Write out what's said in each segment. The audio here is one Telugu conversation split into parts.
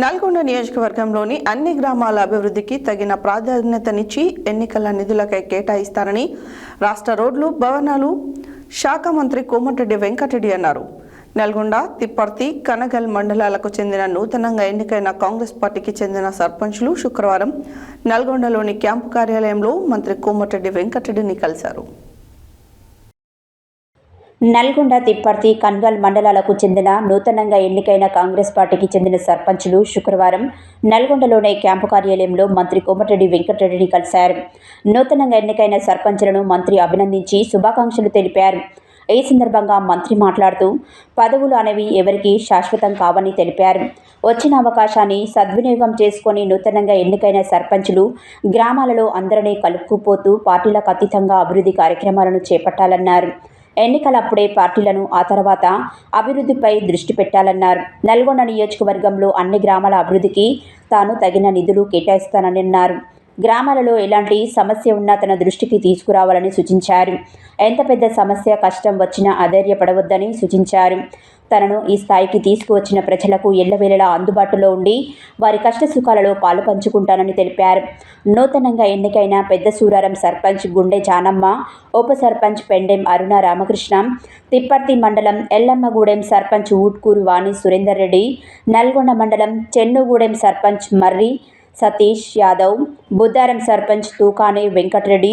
నల్గొండ నియోజకవర్గంలోని అన్ని గ్రామాల అభివృద్ధికి తగిన ప్రాధాన్యతనిచ్చి ఎన్నికల నిధులకై కేటాయిస్తారని రాష్ట్ర రోడ్లు భవనాలు శాఖ మంత్రి కోమటిరెడ్డి వెంకటరెడ్డి అన్నారు. నల్గొండ తిప్పర్తి కనగల్ మండలాలకు చెందిన నూతనంగా ఎన్నికైన కాంగ్రెస్ పార్టీకి చెందిన సర్పంచ్లు శుక్రవారం నల్గొండలోని క్యాంపు కార్యాలయంలో మంత్రి కోమటిరెడ్డి వెంకటరెడ్డిని కలిశారు. నల్గొండ తిప్పర్తి కన్వల్ మండలాలకు చెందిన నూతనంగా ఎన్నికైన కాంగ్రెస్ పార్టీకి చెందిన సర్పంచులు శుక్రవారం నల్గొండలోని క్యాంపు కార్యాలయంలో మంత్రి కోమటిరెడ్డి వెంకటరెడ్డిని కలిశారు. నూతనంగా ఎన్నికైన సర్పంచులను మంత్రి అభినందించి శుభాకాంక్షలు తెలిపారు. ఈ సందర్భంగా మంత్రి మాట్లాడుతూ పదవులు అనేవి ఎవరికీ శాశ్వతం కావని తెలిపారు. వచ్చిన అవకాశాన్ని సద్వినియోగం చేసుకొని నూతనంగా ఎన్నికైన సర్పంచులు గ్రామాలలో అందరినీ కలుపుకుపోతూ పార్టీలకు అతీతంగా అభివృద్ధి కార్యక్రమాలను చేపట్టాలన్నారు. ఎన్నికలప్పుడే పార్టీలను ఆ తర్వాత అభివృద్ధిపై దృష్టి పెట్టాలన్నారు. నల్గొండ నియోజకవర్గంలో అన్ని గ్రామాల అభివృద్ధికి తాను తగిన నిధులు కేటాయిస్తానని అన్నారు గ్రామాలలో ఎలాంటి సమస్య ఉన్నా తన దృష్టికి తీసుకురావాలని సూచించారు. ఎంత పెద్ద సమస్య కష్టం వచ్చినా అధైర్యపడవద్దని సూచించారు. తనను ఈ స్థాయికి తీసుకువచ్చిన ప్రజలకు ఎల్లవేళలా అందుబాటులో ఉండి వారి కష్ట సుఖాలలో పాలు పంచుకుంటానని తెలిపారు. నూతనంగా ఎన్నికైన పెద్ద సూరారం సర్పంచ్ గుండె జానమ్మ ఉప సర్పంచ్ పెండెం అరుణ రామకృష్ణ తిప్పర్తి మండలం ఎల్లమ్మగూడెం సర్పంచ్ ఊట్కూరు వాణి సురేందర్ రెడ్డి నల్గొండ మండలం చెన్నుగూడెం సర్పంచ్ మర్రి సతీష్ యాదవ్ బుద్దారం సర్పంచ్ తూకానే వెంకటరెడ్డి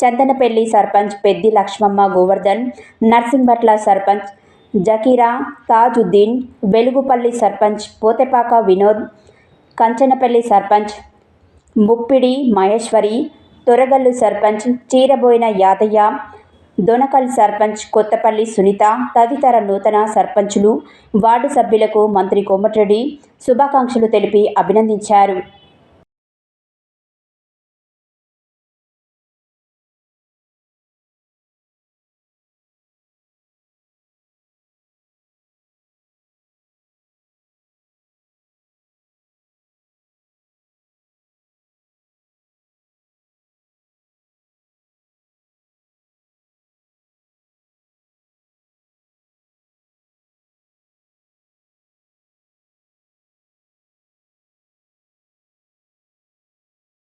చందనపల్లి సర్పంచ్ పెద్ది లక్ష్మమ్మ గోవర్ధన్ నర్సింగ్భట్ల సర్పంచ్ జకీరా తాజుద్దీన్ వెలుగుపల్లి సర్పంచ్ పోతెపాక వినోద్ కంచనపల్లి సర్పంచ్ ముప్పిడి మహేశ్వరి తొరగల్లు సర్పంచ్ చీరబోయిన యాదయ్య దొనకల్ సర్పంచ్ కొత్తపల్లి సునీత తదితర నూతన సర్పంచులు వార్డు సభ్యులకు మంత్రి కోమటిరెడ్డి శుభాకాంక్షలు తెలిపి అభినందించారు.